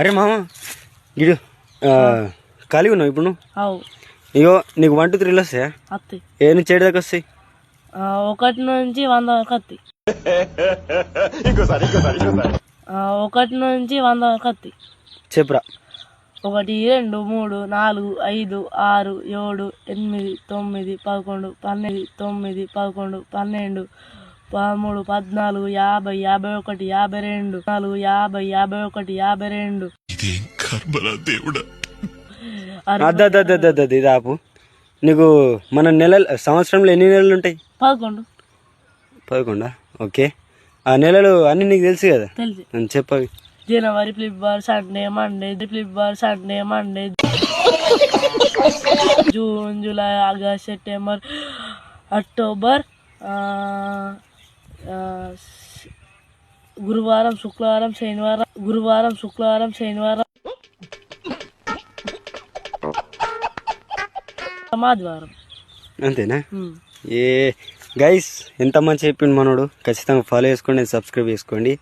అరే మామ ఆ, ఖాళీ ఉన్నావు ఇప్పుడు ఇగో నీకు వన్ టూ త్రీలు వస్తాయా? అత్తి. ఏ నుంచి ఏడు దాకా వస్తాయి? ఆ, ఒకటి నుంచి వంద వరకు ఆ, ఒకటి నుంచి వంద వరకు అత్తి. చెప్పురా. ఒకటి రెండు మూడు నాలుగు ఐదు ఆరు ఏడు ఎనిమిది తొమ్మిది పదకొండు పన్నెండు తొమ్మిది పదకొండు పన్నెండు పదమూడు పద్నాలుగు యాభై యాభై ఒకటి యాభై రెండు నాలుగు యాభై యాభై ఒకటి యాభై రెండు. అరవై అద్ద అద్ద అద్ద అద్ద అద్ద, ఇది ఆపు. నీకు మన నెల సంవత్సరంలో ఎన్ని నెలలు ఉంటాయి? పదకొండు. పదకొండా? ఓకే. ఆ నెలలు అన్నీ నీకు తెలుసు కదా? తెలిసి. నేను చెప్పవి. జనవరి ఫిబ్రవరి సండే మండే ఫిబ్రవరి Sunday Monday June July August September October గురువారం శుక్రవారం శనివారం గురువారం శుక్రవారం శనివారం. ఆదివారం అంతేనా. ఏ గైస్ ఎంత మంచి చెప్పిండు మనోడు. ఖచ్చితంగా ఫాలో చేసుకోండి సబ్స్క్రైబ్ చేసుకోండి.